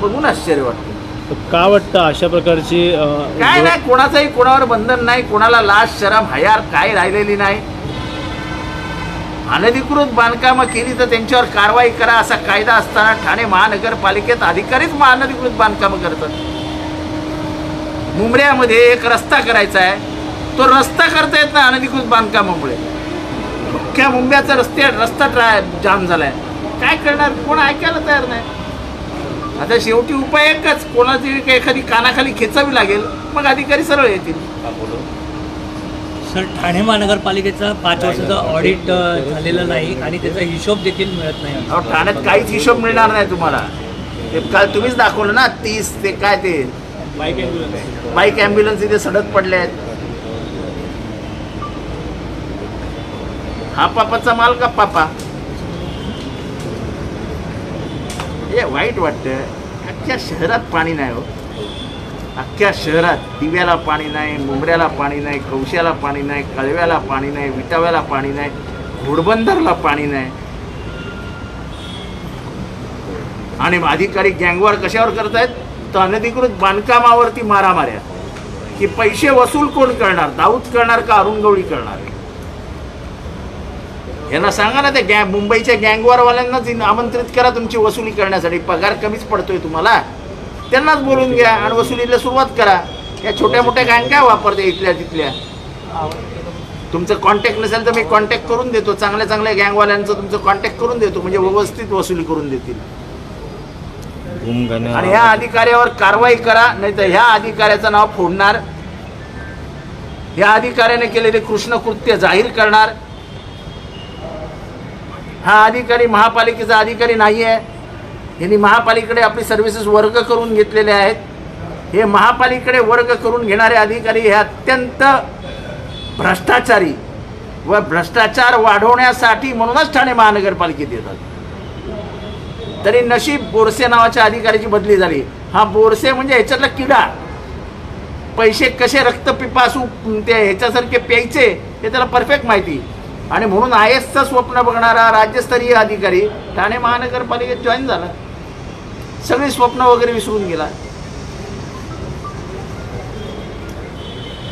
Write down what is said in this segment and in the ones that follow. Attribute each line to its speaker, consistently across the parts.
Speaker 1: बघून आश्चर्य वाटतं.
Speaker 2: का वाटतं अशा प्रकारची
Speaker 1: काय नाही कोणाचंही कोणावर बंधन नाही कोणाला लाज शरम हयार काय राहिलेली नाही. अनधिकृत बांधकामं केली तर त्यांच्यावर कारवाई करा असा कायदा असताना ठाणे महानगरपालिकेत अधिकारीच अनधिकृत बांधकामं करतात. मुंबऱ्यामध्ये एक रस्ता करायचा आहे. तो रस्ता करता येत नाही अनधिकृत बांधकामामुळे. अख्ख्या मुंबईचा रस्ते रस्ता ट्राय जाम झालाय. काय करणार? कोण ऐकायला तयार नाही. आता शेवटी उपाय एकच. कोणाची काही एखादी कानाखाली खेचावी लागेल मग अधिकारी सरळ येतील.
Speaker 3: सर ठाणे महानगरपालिकेचा पाच वर्षाचा ऑडिट झालेलं नाही आणि त्याचा हिशोब देखील मिळत नाही.
Speaker 1: ठाण्यात काहीच हिशोब मिळणार नाही तुम्हाला. ते काल तुम्हीच दाखवलं ना तीस ते काय ते? बाईक ॲम्ब्युलन्स इथे सडक पडले आहेत. हा पापाचा माल का पापा? हे वाईट वाटतं अख्ख्या शहरात पाणी नाही हो. अख्ख्या शहरात दिव्याला पाणी नाही मुंबऱ्याला पाणी नाही कवश्याला पाणी नाही कळव्याला पाणी नाही विटाव्याला पाणी नाही घोडबंदरला पाणी नाही. आणि अधिकारी गँगवर कशावर करतायत? तर अनधिकृत बांधकामावरती मारामाऱ्या. की पैसे वसूल कोण करणार? दाऊद करणार का अरुण गवळी करणार? यांना सांगा ना त्या गॅ मुंबईच्या गँगवरवाल्यांनाच आमंत्रित करा तुमची वसुली करण्यासाठी. पगार कमीच पडतोय तुम्हाला. त्यांनाच बोलून घ्या आणि वसुलीला सुरुवात करा. या छोट्या मोठ्या गँग काय वापरते इथल्या तिथल्या. तुमचं कॉन्टॅक्ट नसेल तर मी कॉन्टॅक्ट करून देतो. चांगल्या चांगल्या गँगवाल्यांचं तुमचं कॉन्टॅक्ट करून देतो. म्हणजे व्यवस्थित वसुली करून देतील. आणि ह्या अधिकाऱ्यावर कारवाई करा नाही तर ह्या अधिकाऱ्याचं नाव फोडणार. ह्या अधिकाऱ्याने केलेले कृष्ण कृत्य जाहीर करणार. हा अधिकारी महापालिकेचा अधिकारी नाही आहे. यांनी महापालिकेकडे आपली सर्व्हिसेस वर्ग करून घेतलेले आहेत. हे महापालिकेकडे वर्ग करून घेणारे अधिकारी हे अत्यंत भ्रष्टाचारी व भ्रष्टाचार वाढवण्यासाठी म्हणूनच ठाणे महानगरपालिकेत येतात. तरी नशीब बोरसे नावाच्या अधिकाऱ्याची बदली झाली. हा बोरसे म्हणजे ह्याच्यातला किडा. पैसे कसे रक्तपिपासू ते ह्याच्यासारखे प्यायचे हे त्याला परफेक्ट माहिती. आणि म्हणून आय एसचं स्वप्न बघणारा राज्यस्तरीय अधिकारी ठाणे महानगरपालिकेत जॉईन झाला. सगळी स्वप्न वगैरे विसरून गेला.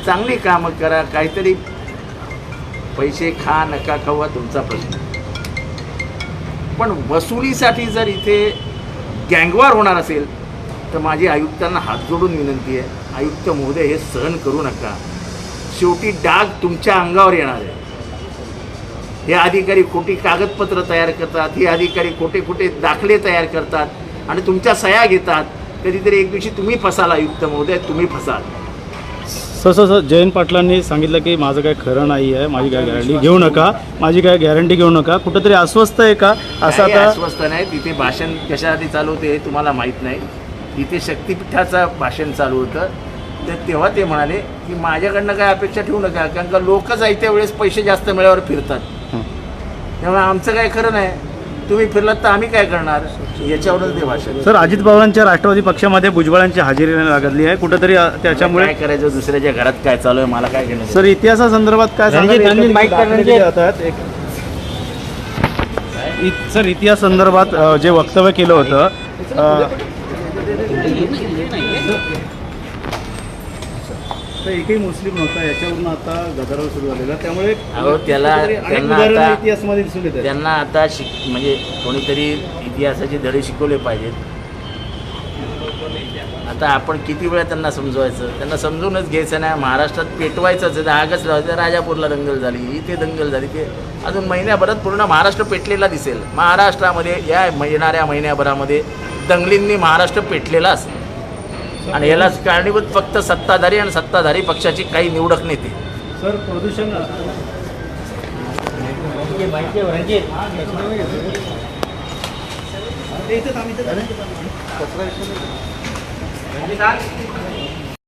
Speaker 1: चांगली कामं करा काहीतरी पैसे खा नका खावा तुमचा प्रश्न. पण वसुलीसाठी जर इथे गँगवार होणार असेल तर माझी आयुक्तांना हात जोडून विनंती आहे. आयुक्त महोदय हे सहन करू नका. शेवटी डाग तुमच्या अंगावर येणार आहे. हे अधिकारी खोटी कागदपत्र तयार करतात हे अधिकारी खोटे खोटे दाखले तयार करतात आणि तुमच्या सह्या घेतात. कधीतरी एक दिवशी तुम्ही फसाल आयुक्त महोदय तुम्ही फसाल.
Speaker 2: सर सर सर जयंत पाटलांनी सांगितलं की माझं काय खरं नाही आहे माझी काय गॅरंटी घेऊ नका माझी काय गॅरंटी घेऊ नका कुठंतरी अस्वस्थ आहे का? असं आता
Speaker 1: अस्वस्थ नाही तिथे भाषण कशासाठी चालू होते हे तुम्हाला माहीत नाही. तिथे शक्तिपीठाचं भाषण चालू होतं. तर तेव्हा ते म्हणाले की माझ्याकडनं काय अपेक्षा ठेवू नका कारण का लोकच आहे त्या वेळेस पैसे जास्त मिळाल्यावर फिरतात. त्यामुळे आमचं काय खरं नाही. तुम्ही फिरलात तर आम्ही काय करणार? याच्यावरच ते भाषण
Speaker 2: सर अजित पवारांच्या राष्ट्रवादी पक्षामध्ये भुजबळांची हजेरी लागली आहे. कुठंतरी अ, त्याच्यामुळे
Speaker 1: काय करायचं? दुसऱ्याच्या घरात काय चालू आहे? मला काय घेणं
Speaker 2: सर इतिहासासंदर्भात काय सांगाल?
Speaker 3: रणजित, माईक
Speaker 2: जातात. एक- सर इतिहास संदर्भात जे वक्तव्य केलं होतं अ, तर एकही मुस्लिम नव्हता याच्यावरून आता गदारोळ सुरू झालेला. त्यामुळे
Speaker 1: अहो, त्याला- त्यांना आता-
Speaker 2: इतिहासामध्ये दिसून येतात
Speaker 1: त्यांना आता शिक म्हणजे कोणीतरी इतिहासाचे धडे शिकवले पाहिजेत. आता आपण किती वेळा त्यांना समजवायचं? त्यांना समजूनच घ्यायचं नाही. महाराष्ट्रात पेटवायचंच आहे. आगच लावायचं राजापूरला दंगल झाली इथे दंगल झाली ते अजून महिन्याभरात पूर्ण महाराष्ट्र पेटलेला दिसेल. महाराष्ट्रामध्ये या येणाऱ्या महिन्याभरामध्ये दंगलींनी महाराष्ट्र पेटलेला असेल. आणि यालाच कारणीभूत फक्त सत्ताधारी आणि सत्ताधारी पक्षाची काही निवडक नेते
Speaker 2: सर प्रदूषण.